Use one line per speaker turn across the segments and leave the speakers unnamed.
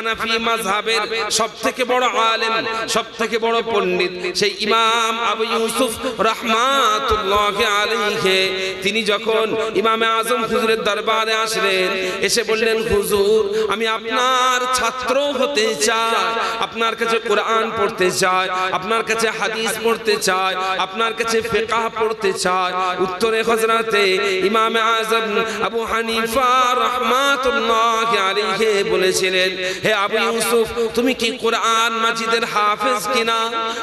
হানাফি মাযহাবের সবথেকে বড় আলেম, সবথেকে বড় পণ্ডিত সেই ইমাম আবু ইউসুফ রাহমাতুল্লাহ আলাইহি। তিনি যখন ইমামে আজম হুজুরের দরবারে আসলেন, এসে বললেন, হুজুর, আমি আপনার ছাত্র হতে চাই, আপনার কাছে কোরআন পড়তে চাই, আপনার কাছে হাদিস পড়তে চাই, আপনার কাছে ফিকহ পড়তে চাই। উত্তরে হযরতে ইমামে আজম আবু হানিফা রাহমাতুল্লাহ আলাইহি বলেছিলেন, হে আবু ইউসুফ তুমি কি কোরআন মাজিদের হাফেজ কিনা?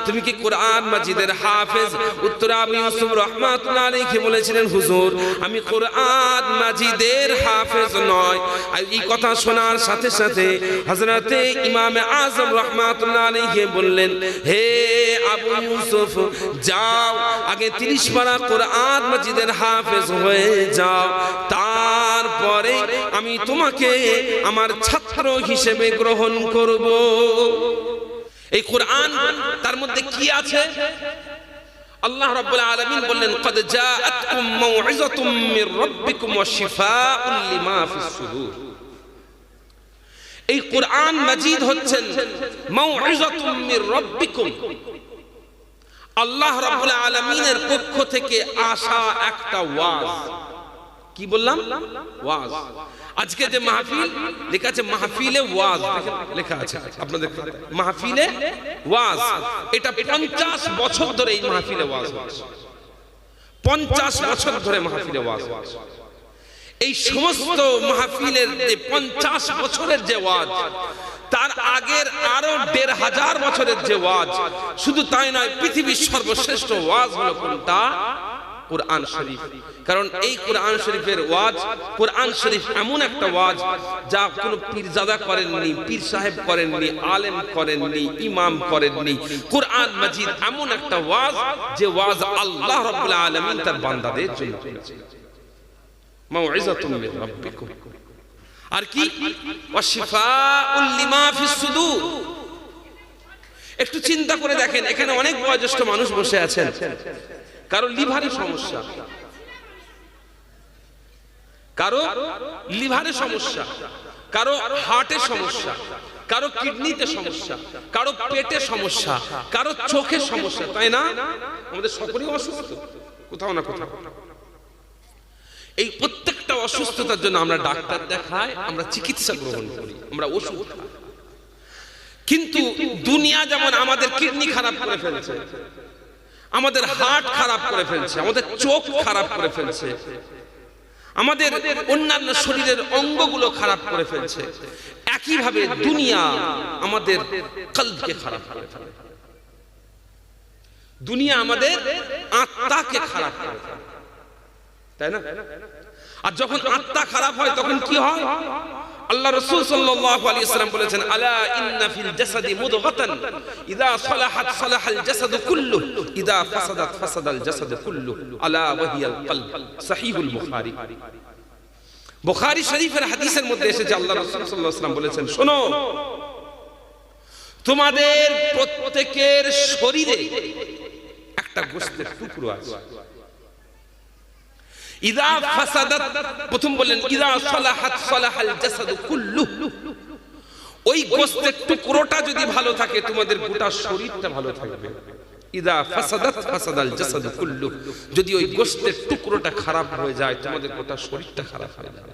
তুমি কি কোরআন মাজিদের হাফেজ? উত্তরে আবু ইউসুফ রাহমাতুল্লাহ আলাইহি বলেছিলেন হুজুর আমি কোরআন মাজিদের হাফেজ নয়। আর এই কথা শোনার সাথে সাথে হযরতে ইমামে আজম রাহমাতুল্লাহ আলাইহি বললেন হে আবু ইউসুফ যাও আগে 30 পারা কোরআন মাজিদের হাফেজ হয়ে যাও। তারপরে আমি তোমাকে আমার ছাত্র হিসেবে গ্রহণ করব। এই কোরআন, তার মধ্যে কি আছে? আল্লাহ রাব্বুল আলামিন বললেন, কদ জাআতকুম মাউইযাতুম মির রাব্বিকুম ওয়া শিফাউন লিমা ফিস সুদূর। এই কোরআন মাজিদ হচ্ছেন মাউইযাতুম মির রাব্বিকুম। আল্লাহ রাব্বুল আলামিনের পক্ষ থেকে আসা একটা ওয়াজ। কি বললাম? ওয়াজ। আজকে যে মাহফিল, লেখা আছে মাহফিলে ওয়াজ। লেখা আছে। আপনাদের মাহফিলে ওয়াজ। এটা পঞ্চাশ বছর ধরে এই মাহফিলে ওয়াজ হচ্ছে পঞ্চাশ বছর ধরে মাহফিলে ওয়াজ এই সমস্ত মাহফিলের যে পঞ্চাশ বছরের যে ওয়াজ, তার আগের আরও দেড় হাজার বছরের যে ওয়াজ, শুধু তাই নয়, পৃথিবীর সর্বশ্রেষ্ঠ ওয়াজ হলো কোনটা? কোরআন শরীফ। কারণ এই কোরআন শরীফের ওয়াজ, কোরআন শরীফ এমন একটা ওয়াজ যা কোনো পীরজাদা করেননি, পীর সাহেব করেননি, আলেম করেননি, ইমাম করেননি। কোরআন মাজিদ এমন একটা ওয়াজ যে ওয়াজ আল্লাহ রাব্বুল আলামিন তার বান্দাদের জন্য করেছেন মাউইযাতুম মির রাব্বিকুম। আর কি? ওয়াশিফাউল লিমা ফিস সুদূর। একটু চিন্তা করে দেখেন, এখানে অনেক বয়োজ্যেষ্ঠ মানুষ বসে আছেন। কারও লিভারের সমস্যা। কারও লিভারের সমস্যা। কারও হার্টের সমস্যা। কারও কিডনিতে সমস্যা। কারও পেটে সমস্যা। কারও চোখের সমস্যা, তাই না? আমাদের সকলেই অসুস্থ, কোথাও না কোথাও। এই প্রত্যেকটা অসুস্থতার জন্য আমরা ডাক্তার দেখাই, আমরা চিকিৎসা গ্রহণ করি, আমরা ওষুধ কিন্তু দুনিয়া যেমন আমাদের কিডনি খারাপ করে ফেলছে আমাদের হার্ট খারাপ করে ফেলছে, আমাদের চোখ খারাপ করে ফেলছে, আমাদের অন্যান্য শরীরের অঙ্গগুলো খারাপ করে ফেলছে। একইভাবে দুনিয়া আমাদের কলকে খারাপ করে ফেলে। দুনিয়া আমাদের আত্মাকে খারাপ করে ফেলে। তাই না? আর যখন আত্মা খারাপ হয়, তখন কি হয়? আল্লাহ রাসূল সাল্লাল্লাহু আলাইহি বলেছেন, আলা ইন্না ফিল জাসাদি মুদগাতান ইযা সালাহাত সালাহাল জাসাদ কুল্লু ফাসাদাত ফাসাদাল জাসাদ কুল্লু আলা ওয়াহিয়াল কলব সহিহুল বুখারী। বুখারী শরীফের হাদিসের মধ্যে এসেছে, আল্লাহ রাসূল সাল্লাল্লাহু আলাইহি বলেছেন, শোনো, তোমাদের প্রত্যেকের শরীরে একটা গোশতের টুকরো আছে। ইদা ফাসাদাত, প্রথম বললেন, ইদা সালাহাত সালাহাল জাসাদু কুল্লু। ওই গোশতের টুকরোটা যদি ভালো থাকে, তোমাদের গোটা শরীরটা ভালো থাকবে। ইদা ফাসাদাত ফাসাদাল কুল্লু। যদি ওই গোশতের টুকরোটা খারাপ হয়ে যায়, তোমাদের গোটা শরীরটা খারাপ হয়ে যাবে।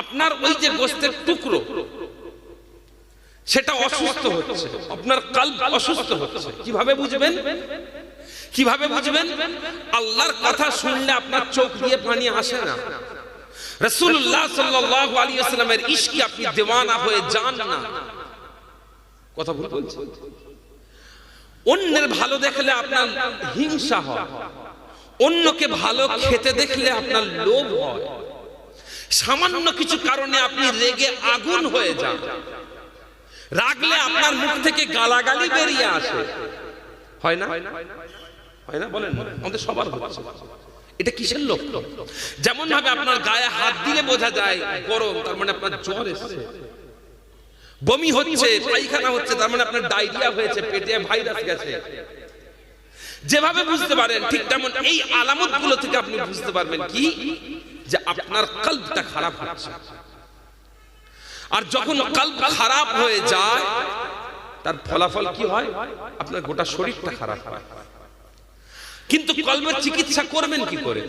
আপনার ওই যে গোশতের টুকরো, সেটা অসুস্থ হচ্ছে। আপনার কাল অসুস্থ হচ্ছে। কীভাবে বুঝবেন? কীভাবে বুঝবেন? আল্লাহর কথা শুনলে আপনার চোখ দিয়ে পানি আসে না। রাসূলুল্লাহ সাল্লাল্লাহু আলাইহি ওয়াসাল্লামের ইশকে আপনি দেওয়ানা হয়ে যান না? কথা ভুল বলছেন অন্যের ভালো দেখলে আপনার হিংসা হয়। অন্যকে ভালো খেতে দেখলে আপনার লোভ হয়। সামান্য কিছু কারণে আপনি রেগে আগুন হয়ে যান। রাগলে আপনার মুখ থেকে গালাগালি বেরিয়ে আসে। হয় না? হয় না? বলেন আমাদের সবার হচ্ছে এটা কিসের লোক? যেমন ভাবে আপনার গায়ে হাত দিলে বোঝা যায় গরম, তার মানে আপনার জ্বর এসেছে। বমি হচ্ছে, পায়খানা হচ্ছে, তার মানে আপনার ডায়রিয়া হয়েছে, পেটে ভাইরাস গেছে। যেভাবে বুঝতে পারেন, ঠিক তেমন এই আলামতগুলো থেকে আপনি বুঝতে পারবেন কি? যে আপনার কল্পটা খারাপ হচ্ছে। আর যখন কাল খারাপ হয়ে যায়, তার ফলাফল কি হয়? আপনার গোটা শরীরটা খারাপ হয়। কিন্তু কলমের চিকিৎসা করবেন কি করে?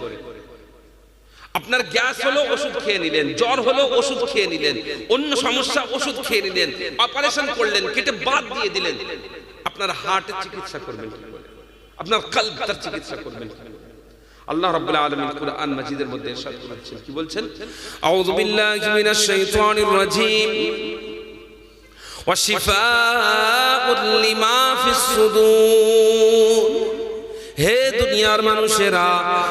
আপনার গ্যাস হলো ওষুধ খেয়ে নিলেন জ্বর হলো ওষুধ খেয়ে নিলেন অন্য সমস্যা ওষুধ খেয়ে নিলেন অপারেশন করলেন কেটে বাদ দিয়ে দিলেন। আপনার হার্টের চিকিৎসা করবেন কি করে? আপনার কলব তার চিকিৎসা করবেন? আল্লাহ রাব্বুল আলামিন কুরআন মাজিদের মধ্যে ইরশাদ করেছেন। কি বলছেন? আউযু বিল্লাহি মিনাশ শাইতানির রাজীম। ওয়াশিফাউল লিমা ফিস সুদূর। হে দুনিয়ার মানুষেরা,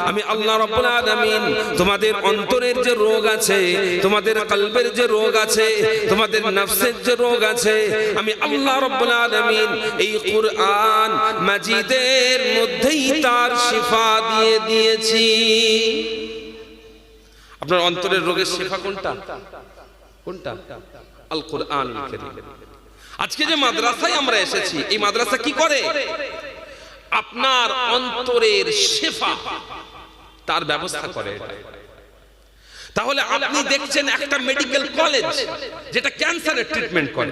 আমি আল্লাহ রাব্বুল আলামিন তোমাদের অন্তরের যে রোগ আছে, তোমাদের কলবের যে রোগ আছে, তোমাদের নফসের যে রোগ আছে, আমি আল্লাহ রাব্বুল আলামিন এই কুরআন মাজিদের মধ্যেই তার শিফা দিয়ে দিয়েছি। আপনার অন্তরের রোগের শিফা কোনটা? কোনটা? আল কোরআন আজকে যে মাদ্রাসায় আমরা এসেছি, এই মাদ্রাসা কি করে? আপনার অন্তরের শেফা। তার ব্যবস্থা করে। তাহলে আপনি দেখছেন একটা মেডিকেল কলেজ যেটা ক্যান্সারের ট্রিটমেন্ট করে।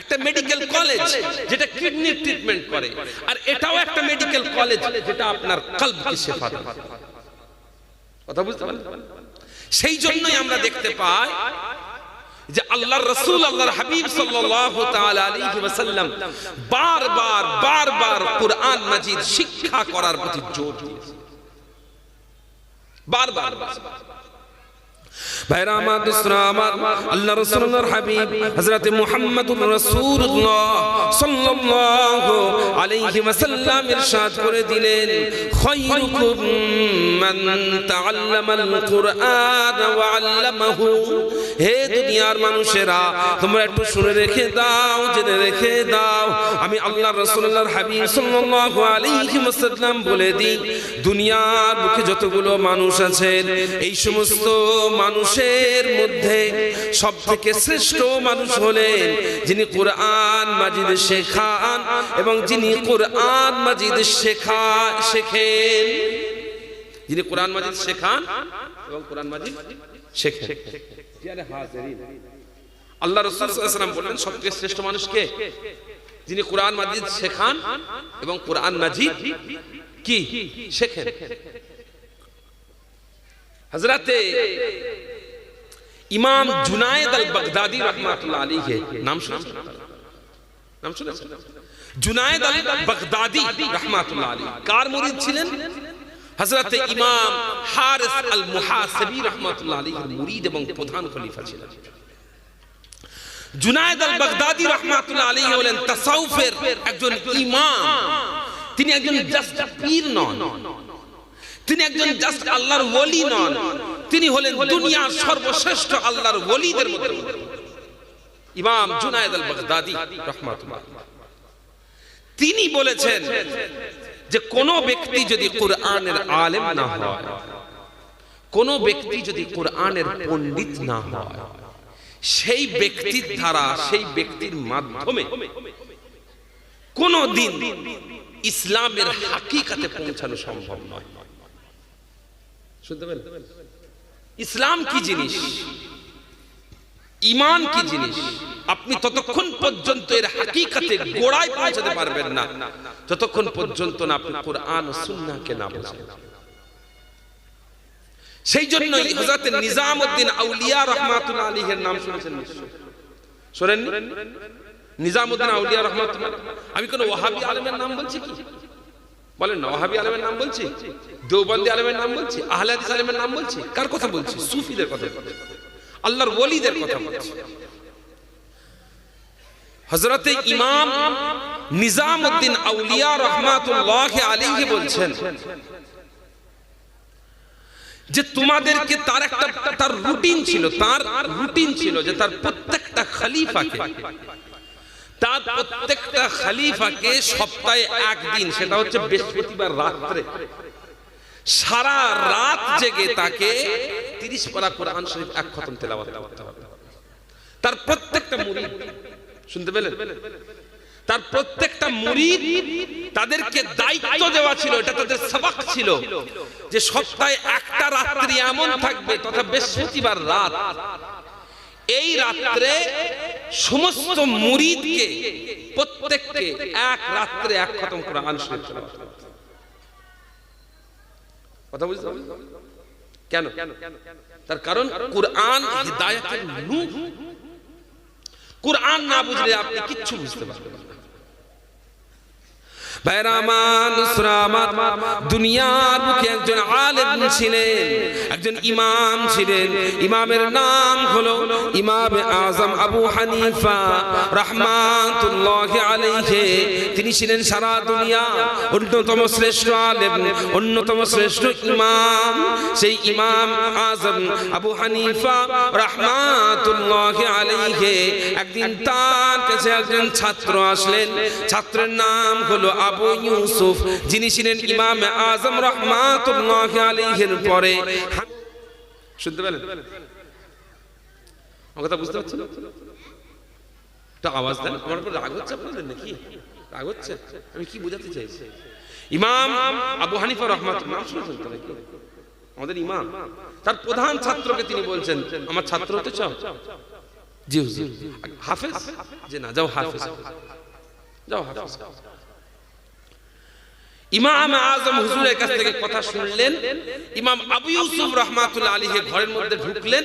একটা মেডিকেল কলেজ যেটা কিডনির ট্রিটমেন্ট করে। আর এটাও একটা মেডিকেল কলেজ যেটা আপনার কলবকে শেফা কথা বুঝতে পারলেন? সেই জন্যই আমরা দেখতে পাই যে আল্লাহর রাসূল, আল্লাহর হাবিব ওয়াসাল্লাম বারবার বারবার কুরআন মাজিদ শিক্ষা করার প্রতি জোর বারবার। আল্লাহ করে দিলেন হে দুনিয়ার মানুষেরা, তোমরা একটু শুনে রেখে দাও, জেনে রেখে দাও। আমি আল্লাহ রাসূলুল্লাহর হাবিব সাল্লাল্লাহু আলাইহি বলে দিই, দুনিয়ার বুকে যতগুলো মানুষ আছেন, এই সমস্ত মানুষের মধ্যে সব থেকে শ্রেষ্ঠ মানুষ হলেন যিনি কোরআন মাজিদ শেখান এবং যিনি কোরআন মাজিদ শেখা, শেখেন। যিনি কোরআন মাজিদ শেখান এবং কোরআন মাজিদ শেখেন। আল্লাহ রসুল সাল্লাল্লাহু বললেন সবচেয়ে শ্রেষ্ঠ মানুষকে যিনি কোরআন মাজিদ শেখান এবং কোরআন মাজিদ কি? শেখেন। হজরতে ইমাম জুনায়েদ আল বাগদাদি রহমাতুল্লাহ আলাইহি, নাম শুনেছেন নাম শুনেছেন? জুনায়েদ আল বাগদাদি রহমাতুল্লাহ আলাইহি, কার মুরিদ ছিলেন? হযরতে ইমাম হারিস আল মুহাসিবি রহমাতুল্লাহ আলাইহির মুরিদ এবং প্রধান খলিফা ছিলেন। জুনায়েদ আল বাগদাদি রহমাতুল্লাহ আলাইহি হলেন তাসাউফের একজন ইমাম। তিনি একজন জাস্ট পীর নন। তিনি একজন জাস্ট আল্লাহর ওলি নন। তিনি হলেন দুনিয়ার সর্বশ্রেষ্ঠ আল্লাহর ওলিদের মধ্যে। ইমাম জুনায়েদ আল বাগদাদি রাহমাতুল্লাহ তিনি বলেছেন যে কোন ব্যক্তি যদি কোরআনের আলেম না হয়, কোন ব্যক্তি যদি কোরআনের পণ্ডিত না হয়, সেই ব্যক্তির দ্বারা, সেই ব্যক্তির মাধ্যমে কোন দিন ইসলামের হাকিকাতে পৌঁছানো সম্ভব নয়। ইসলাম কি জিনিস? ইমান কি জিনিস? আপনি ততক্ষণ পর্যন্ত এর হাকিকাতে গোড়ায় পৌঁছাতে পারবেন না। যতক্ষণ পর্যন্ত না আপনি কোরআন সুন্নাহকে না বোঝেন। সেই জন্য হযরত নিজামউদ্দিন আউলিয়া রাহমাতুল্লাহ আলাইহির নাম শুনেছেন শোনেন নিজামউদ্দিন আউলিয়া রাহমাতুল্লাহ আমি কোন ওয়াহাবি আলেমের নাম বলছি কি? বলেন না ওয়াহাবি আলেমের নাম বলছি? দেওবন্দি আলেমের নাম বলছি? আহলে হাদিস আলেমের নাম বলছি? কার কথা বলছি? সুফিদের কথা আল্লাহর ওলিদের কথা বলছি। হযরতে ইমাম নিজামউদ্দিন আউলিয়া রাহমাতুল্লাহ আলাইহি বলছেন যে তোমাদেরকে তার একটা, তার রুটিন ছিল, তার রুটিন ছিল যে তার প্রত্যেকটা খলিফাকে তার প্রত্যেকটা খলিফাকে সপ্তাহে একদিন, সেটা হচ্ছে বৃহস্পতিবার রাত্রে। সারা রাত জেগে তাকে তিরিশ পারা কোরআন শরীফ এক খতম তেলাওয়াত করতে হবে। তার প্রত্যেকটা মুরিদ, শুনতে পেলেন? তার প্রত্যেকটা মুরিদ তাদেরকে দায়িত্ব দেওয়া ছিল, এটা তাদের সবাক ছিল, যে সপ্তাহে একটা রাত্রি এমন থাকবে তথা বৃহস্পতিবার রাত। এই রাত্রে সমস্ত মুরিদকে প্রত্যেককে এক রাত্রে এক খতম কোরআন শরীফ। কথা বুঝতে কেন? তার কারণ কোরআন হিদায়াতের নূর। কোরআন না বুঝলে আপনি কিচ্ছু বুঝতে পারবেন না। তিনি ছিলেন সারা দুনিয়া অন্যতম শ্রেষ্ঠ আলেম, অন্যতম শ্রেষ্ঠ ইমাম। সেই ইমাম আজম আবু হানিফা রহমাতুল্লাহ আলাইহি। একদিন তার কাছে একজন ছাত্র আসলেন, ছাত্রের নাম হলো আবু ইউসুফ, যিনি ছিলেন ইমাম আজম রহমাতুল্লাহ আলাইহির পরে। শুনতে পেলেন? আমার কথা বুঝতে পারছেন? একটা আওয়াজ দেন, আমার উপর রাগ হচ্ছে আপনাদের নাকি? রাগ হচ্ছে? আমি কি বোঝাতে চাইছি? ইমাম আবু হানিফা রহমাতুল্লাহ, নাম শুনেছেন তো নাকি? আমাদের ইমাম, তার প্রধান ছাত্রকে তিনি বলছেন, আমার ছাত্র হতে চাও? জি হুজুর। হাফেজ? যে না, যাও হাফেজ। যাও হাফেজ। ইমাম আজম হুজুরের কাছ থেকে কথা শুনলেন, ইমাম আবু ইউসুফ রহমাতুল্লাহ আলী ঘরের মধ্যে ঢুকলেন,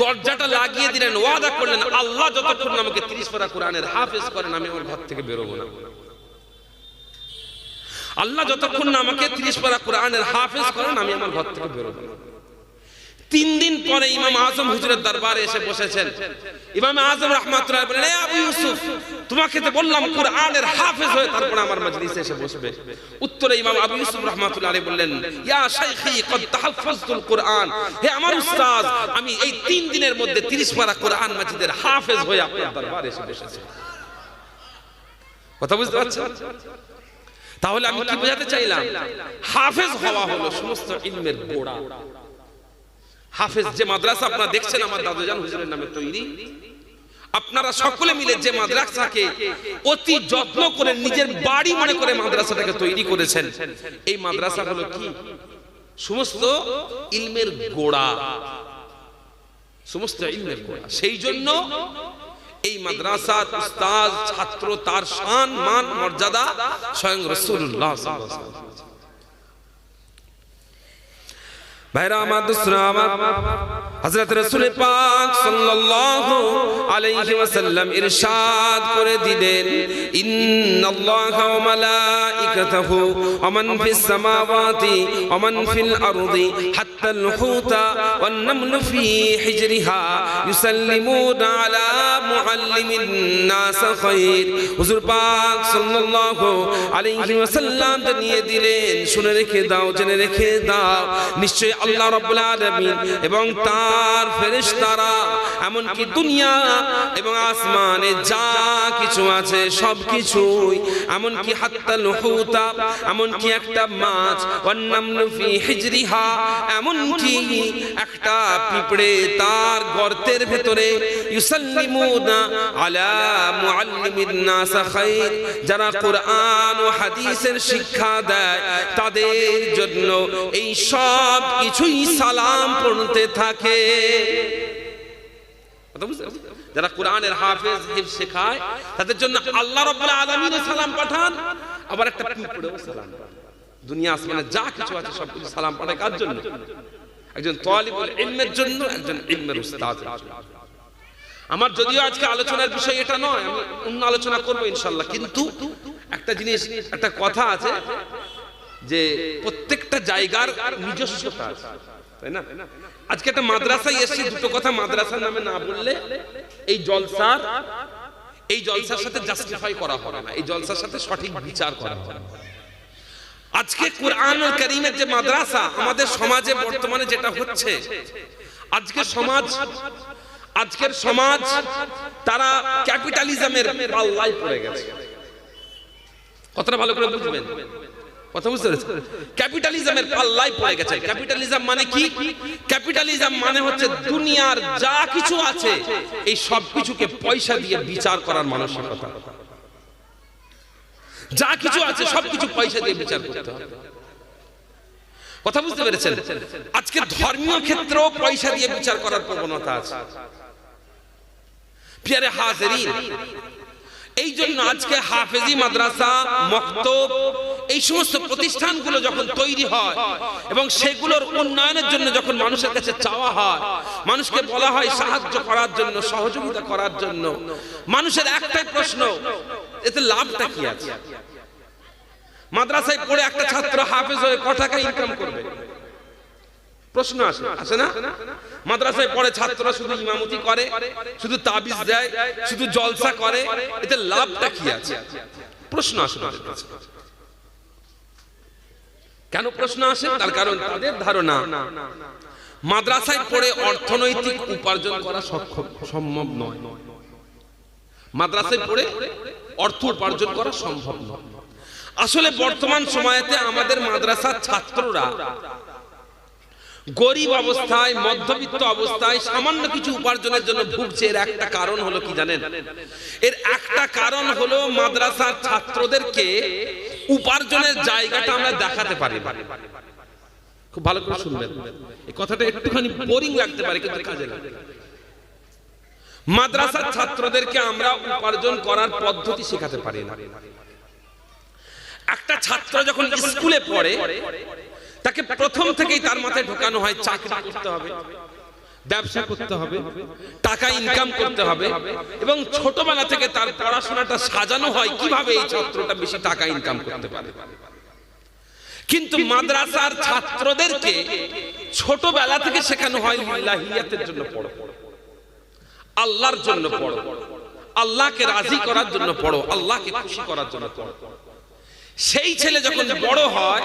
দরজাটা লাগিয়ে দিলেন, ওয়াদা করলেন, আল্লাহ যতক্ষণ আমাকে তিরিশ পারা কোরআনের হাফেজ করেন, আমি আমার ঘর থেকে বেরোবো না। আল্লাহ যতক্ষণ আমাকে তিরিশ পারা কোরআনের হাফেজ করেন, আমি আমার ঘর থেকে বেরোবো না। তিন দিন পরে ইমাম আজম হুজুরের দরবারে এসে বসেছেন। ইমাম আজম রহমাতুল্লাহ বলেন, "এ আবু ইউসুফ, তোমাকে তো বললাম কোরআনের হাফেজ হয়ে তারপর আমার মজলিসে এসে বসবে। উত্তরে ইমাম আবু ইউসুফ রহমাতুল্লাহ আলাইহি বললেন, ইয়া শাইখি, কদ তাহাফফাজতুল কোরআন। হে আমার উস্তাদ, আমি এই তিন দিনের মধ্যে 30 পারা কোরআন মাজিদের হাফেজ হয়ে আপনার দরবারে এসে বসেছি। কথা বুঝতে পারছেন? তাহলে আমি কি বোঝাতে চাইলাম? হাফেজ হওয়া হলো সমস্ত ইলমের গোড়া। হাফেজ যে মাদ্রাসা আপনারা দেখছেন, আমার দাদুজান হুজুরের নামে তৈরি। আপনারা সকলে মিলে যে মাদ্রাসাকে অতি যত্ন করে নিজের বাড়ি মনে করে মাদ্রাসাটাকে তৈরি করেছেন, এই মাদ্রাসা হলো কি? সমস্ত ইলমের গোড়া। সমস্ত ইলমের গোড়া। সেই জন্য এই মাদ্রাসার উস্তাদ, ছাত্র, তার শান, মান, মর্যাদা স্বয়ং রাসূলুল্লাহ সাল্লাল্লাহু আলাইহি হযরত রাসূল পাক সাল্লাল্লাহু আলাইহি ওয়াসাল্লাম ইরশাদ করে দিলেন, ইন্নাল্লাহা ওয়া মালাইকাতাহু ওয়া মান ফিস সামাওয়াতি ওয়া মান ফিল আরদি হাত্তা আল হুতা ওয়ান নামলু ফি হিজরিহা ইউসাল্লিমুনা আলা মুআল্লিমিন নাস খায়র হুজুর পাক সাল্লাল্লাহু আলাইহি ওয়াসাল্লাম জানিয়ে দিলেন, শুনে রেখে দাও, জেনে রেখে দাও, নিশ্চয়ই আল্লাহ রাব্বুল আলামিন এবং তার ফেরেশতারা এমনকি দুনিয়া এবং আসমানে যা কিছু আছে সব কিছুই এমনকি হাত্তাল হুতা এমনকি একটা মাছ ওয়ান্নামলু ফি হিজরিহা এমনকি একটা পিঁপড়ে তার গর্তের ভেতরে ইউসাল্লিমুনা আলা মুআল্লিমিন নাস খায়র যারা কোরআন ও হাদিসের শিক্ষা দেয় তাদের জন্য এই সব কিছুই সালাম পড়তে থাকে? যারা কোরআনের হাফেজ, হিফ শেখায়, তাদের জন্য আল্লাহ রাব্বুল আলামিন সালাম পাঠান, আবার একটা পিঁপড়েও সালাম। দুনিয়া আসমানে যা কিছু আছে সব কিছু সালাম পাঠায় কার জন্য? একজন তালিবুল ইলমের জন্য, একজন ইলমের উস্তাদের জন্য। আমার যদিও আজকে আলোচনার বিষয় এটা নয়, আমি অন্য আলোচনা করব ইনশাল্লাহ কিন্তু একটা জিনিস, একটা কথা আছে যে প্রত্যেকটা জায়গার নিজস্বতা আছে। তাই না? আজকে একটা মাদ্রাসায় এসেছি দুটো কথা মাদ্রাসার নামে না বললে এই জলসার এই জলসার সাথে জাস্টিফাই করা হবে না। এই জলসার সাথে সঠিক বিচার করা হবে আজকে কোরআন করিমের যে মাদ্রাসা আমাদের সমাজে বর্তমানে যেটা হচ্ছে আজকে সমাজ আজকের সমাজ তারা ক্যাপিটালিজমের পাল্লায় পড়ে গেছে। কতটা ভালো করে বুঝবেন? কথা বুঝতে পেরেছেন ক্যাপিটালিজমের পাল্লায় পড়ে গেছে। ক্যাপিটালিজম মানে কি? ক্যাপিটালিজম মানে হচ্ছে দুনিয়ার যা কিছু আছে, এই সব কিছুকে পয়সা দিয়ে বিচার করার মানসিকতা। যা কিছু আছে সবকিছু পয়সা দিয়ে বিচার করতে হবে। কথা বুঝতে পেরেছেন? আজকে ধর্মীয় ক্ষেত্রেও পয়সা দিয়ে বিচার করার প্রবণতা আছে। পিয়ারে হাজরিন এই জন্য আজকে হাফেজি মাদ্রাসা, মক্তব, এই সমস্ত প্রতিষ্ঠানগুলো যখন তৈরি হয় এবং সেগুলোর উন্নয়নের জন্য যখন মানুষের কাছে চাওয়া হয়, মানুষকে বলা হয় সাহায্য করার জন্য, সহযোগিতা করার জন্য, মানুষের একটাই প্রশ্ন, এতে লাভটা কি আছে? মাদ্রাসায় পড়ে একটা ছাত্র হাফেজ হয়ে ক ইনকাম করবে? প্রশ্ন আসে আসে না? মাদ্রাসায় পড়ে ছাত্ররা শুধু ইমামতি করে, শুধু তাবিজ দেয়, শুধু জলসা করে, এতে লাভটা কি আছে? প্রশ্ন আসে কাছে। কেন প্রশ্ন আসে? তার কারণ তাদের ধারণা, মাদ্রাসায় পড়ে অর্থনৈতিক উপার্জন করা সম্ভব নয়। মাদ্রাসায় পড়ে অর্থ উপার্জন করা সম্ভব নয়। আসলে বর্তমান সময়েতে আমাদের মাদ্রাসার ছাত্ররা গরিব অবস্থায় মধ্যবিত্ত অবস্থায় সামান্য কিছু উপার্জনের জন্য ভুগছে এর একটা কারণ হলো কি জানেন? এর একটা কারণ হলো মাদ্রাসার ছাত্রদেরকে উপার্জনের জায়গাটা আমরা দেখাতে পারি খুব ভালো করে শুনবেন। এই কথাটা একটুখানি বোরিং লাগতে পারে কিন্তু কাজে লাগে। মাদ্রাসার ছাত্রদেরকে আমরা উপার্জন করার পদ্ধতি শেখাতে পারি না। একটা ছাত্র যখন স্কুলে পড়ে তাকে প্রথম থেকেই তার মাথায় ঢোকানো হয় চাকরি করতে হবে ব্যবসা করতে হবে টাকা ইনকাম করতে হবে। এবং ছোটবেলা থেকে তার পড়াশোনাটা সাজানো হয় কীভাবে এই ছাত্রটা বেশি টাকা ইনকাম করতে পারে। কিন্তু মাদ্রাসার ছাত্রদেরকে ছোটবেলা থেকে শেখানো হয় লিল্লাহিয়াতের জন্য পড়ো। আল্লাহর জন্য পড়ো। আল্লাহকে রাজি করার জন্য পড়ো। আল্লাহকে খুশি করার জন্য পড়ো। সেই ছেলে যখন বড় হয়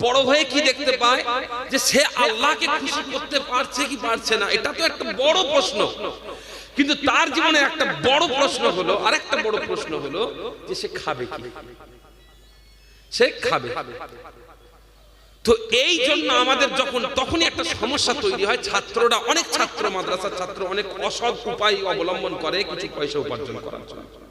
বড় হয়ে কি দেখতে পায়? যে সে আল্লাহকে খুশি করতে পারছে কি পারছে না? এটা তো একটা বড় প্রশ্ন। কিন্তু তার জীবনে একটা বড় প্রশ্ন হলো, আরেকটা বড় প্রশ্ন হলো, যে সে খাবে কি? সে খাবে। তো এই জন্য আমাদের যখন, তখনই একটা সমস্যা তৈরি হয়। ছাত্ররা, অনেক ছাত্র, মাদ্রাসার ছাত্র অনেক অসৎ উপায় অবলম্বন করে কিছু পয়সা উপার্জন করার জন্য।